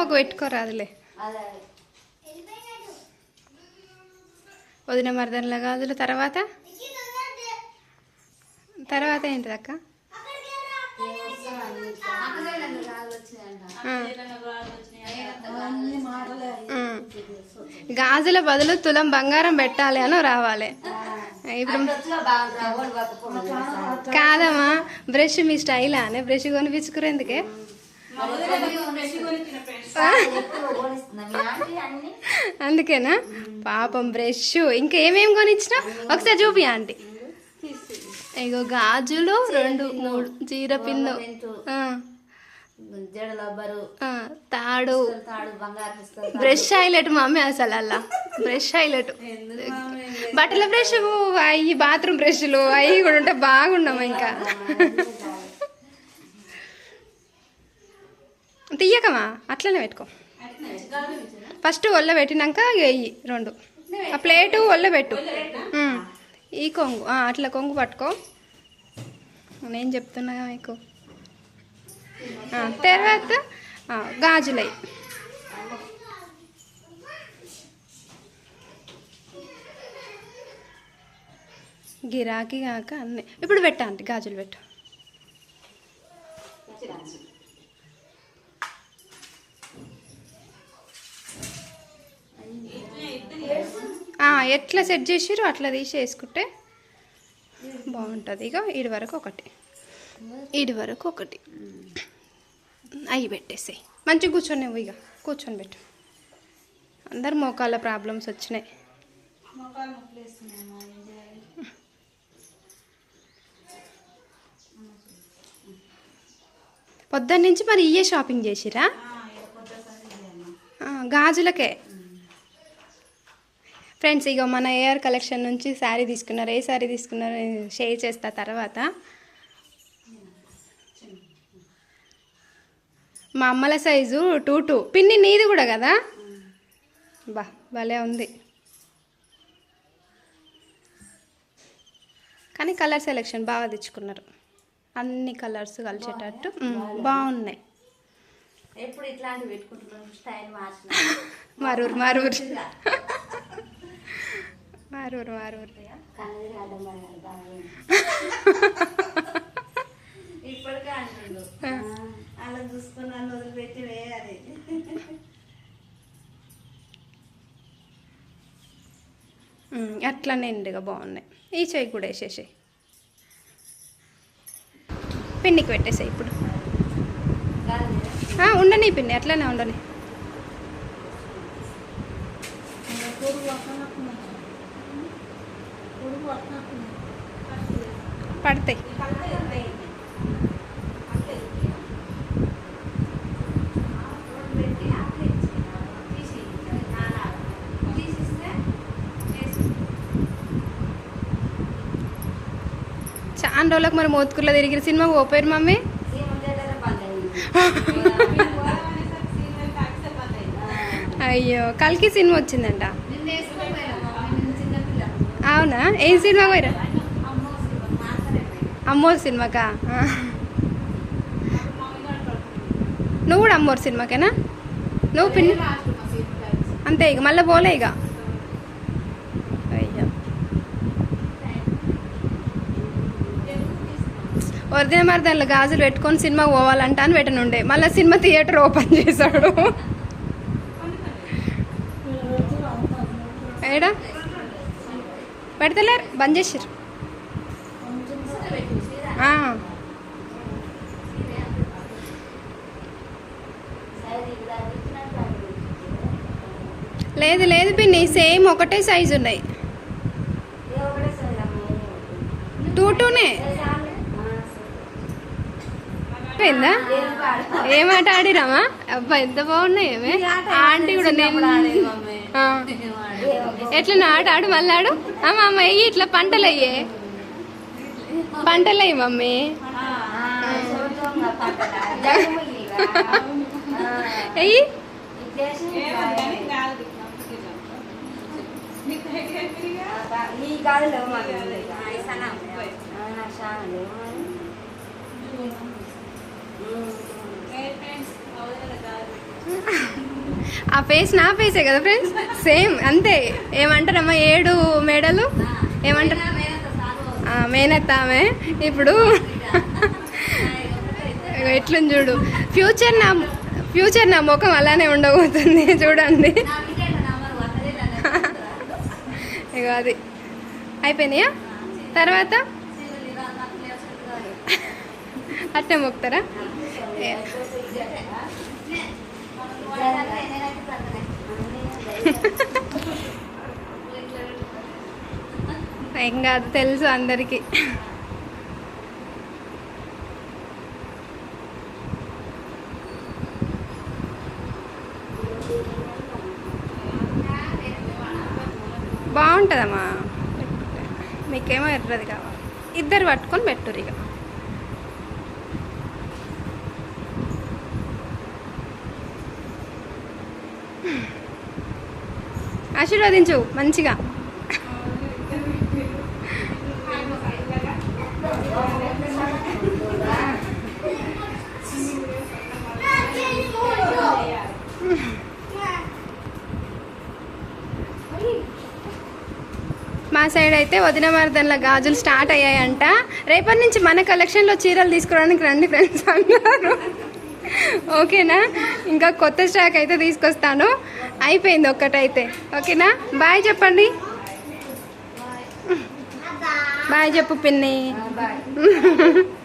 అమ్మమ్మకు పెట్టుకోరాదులే. వదిన మరదనల గాజులు తర్వాత? తర్వాత ఏంటిది అక్క? గాజుల బదులు తులం బంగారం పెట్టాలి అని రావాలి. ఇప్పుడు కాదమ్మా బ్రష్ మీ స్టైలా అనే బ్రష్ కొనిపించుకురేందుకే అందుకేనా? పాపం బ్రష్. ఇంకా ఏమేమి కొనిచ్చినా? ఒకసారి చూపి ఆంటీ. ఇగో గాజులు రెండు మూడు జీర పిన్ను. తాడు. బ్రష్ హైలెట్ మా బ్రష్ హైలైట్ మమ్మీ అసలు అలా. Brush highlight. బట్టల బ్రష్ అవి బాత్రూమ్ బ్రష్లు అవి కూడా ఉంటే బాగున్నాము ఇంకా. తీయకమా? అట్లనే పెట్టుకో. ఫస్ట్ ఒళ్ళ పెట్టినాక వెయ్యి రెండు. ఆ ప్లేటు ఒళ్ళ పెట్టు. ఈ కొంగు అట్లా కొంగు పట్టుకో. నేను చెప్తున్నా మీకు. తర్వాత గాజులై. గిరాకీ కాక అన్నీ. ఇప్పుడు పెట్టా గాజులు పెట్టు ఆ, ఎట్లా సెట్ చేసిరో అట్లా తీసి వేసుకుంటే బాగుంటుంది. ఇక ఇడి వరకు ఒకటి. ఇడి వరకు ఒకటి. అవి పెట్టేసాయి. మంచిగా కూర్చొని ఇక కూర్చొని పెట్టు. అందరు మోకాళ్ళ ప్రాబ్లమ్స్ వచ్చినాయి. పొద్దున్న నుంచి మరి ఇయే షాపింగ్ చేసిరా గాజులకే. ఫ్రెండ్స్ ఇగో మన ఏఆర్ కలెక్షన్ నుంచి శారీ తీసుకున్నారు. ఏ శారీ తీసుకున్నారు నేను షేర్ చేస్తా తర్వాత. మా అమ్మల సైజు టూ టూ. పిన్ని నీది కూడా కదా? బా భలే ఉంది. కానీ కలర్ సెలెక్షన్ బాగా తెచ్చుకున్నారు. అన్ని కలర్స్ కలిసేటట్టు. బాగున్నాయి? ఎప్పుడు ఇట్లాంటివి పెట్టుకుంటున్నాం స్టైల్ మారూరు మారూరు రావడం బాగా ఇప్పటికే అంటుండు. అలా చూసుకుని నన్ను వదిలిపెట్టి వేయాలి ఉమ్, అట్లా నిండుగా బాగున్నాయి. ఈ చెయ్యి కూడా వేసేసాయి. పిన్నికి పెట్టేసాయి ఇప్పుడు. ఉండని పిన్ని అట్లనే ఉండని. పడతాయి. చాలా రోజులకు మరి మోత్కుర్లో తిరిగిన సినిమాకి పోపోయారు మమ్మీ? అయ్యో కల్కి సినిమా వచ్చిందంట. అవునా? ఏం సినిమా పోయిరా అమ్మోరు సినిమాకా. నువ్వు కూడా అమ్మోరు సినిమాకేనా? నువ్వు పిన్ని అంతే ఇక మళ్ళీ పోలే ఇక. అయ్యో. వరదిన మరి దానిలో గాజులు పెట్టుకొని సినిమా పోవాలంట అని పెట్టనుండే. మళ్ళీ సినిమా థియేటర్ ఓపెన్ చేశాడు. ఏడా? పెడతలేరు బంద్ చేసిర్రు. ఆ, లేదు లేదు పిన్ని సేమ్ ఒకటే సైజు ఉన్నాయి. టూ టూనే? అయిపోయిందా ఏం ఆట ఆడిరామా అబ్బా ఎంత బాగున్నాయి ఏమే? ఆంటీ కూడా నేను. ఎట్లా ఆడు ఆడు మళ్ళీ ఆడు అమ్మ అమ్మ అయ్యి ఇట్లా పంటలు అయ్యే పంటలు అయ్యి మమ్మీ వెయ్యి ఆ ఫేస్ నా ఫేసే కదా ఫ్రెండ్స్ సేమ్ అంతే. ఏమంటారమ్మా ఏడు మేడలు? ఏమంటారు? మేనత్త ఆమె. ఇప్పుడు ఇగో ఎట్లుంది చూడు. ఫ్యూచర్ నా ఫ్యూచర్ నా ముఖం అలానే ఉండబోతుంది. చూడండి. ఇక అది. అయిపోయినాయా? తర్వాత? అట్టే మొక్కుతారా? ఏం కాదు తెలుసు అందరికీ. బాగుంటుందమ్మా. మీకేమో ఎర్రది కావాలి. ఇద్దరు పట్టుకొని పెట్టురు ఇక. ఆశీర్వదించు మంచిగా. మా సైడ్ అయితే వదిన మరదన్ల గాజులు స్టార్ట్ అయ్యాయంట. రేపటి నుంచి మన కలెక్షన్లో చీరలు తీసుకురావడానికి రండి ఫ్రెండ్స్ అన్నారు ఓకేనా? ఇంకా కొత్త స్టాక్ అయితే తీసుకొస్తాను. అయిపోయింది ఒక్కటైతే. ఓకేనా? బాయ్ చెప్పండి. బాయ్ చెప్పు పిన్ని.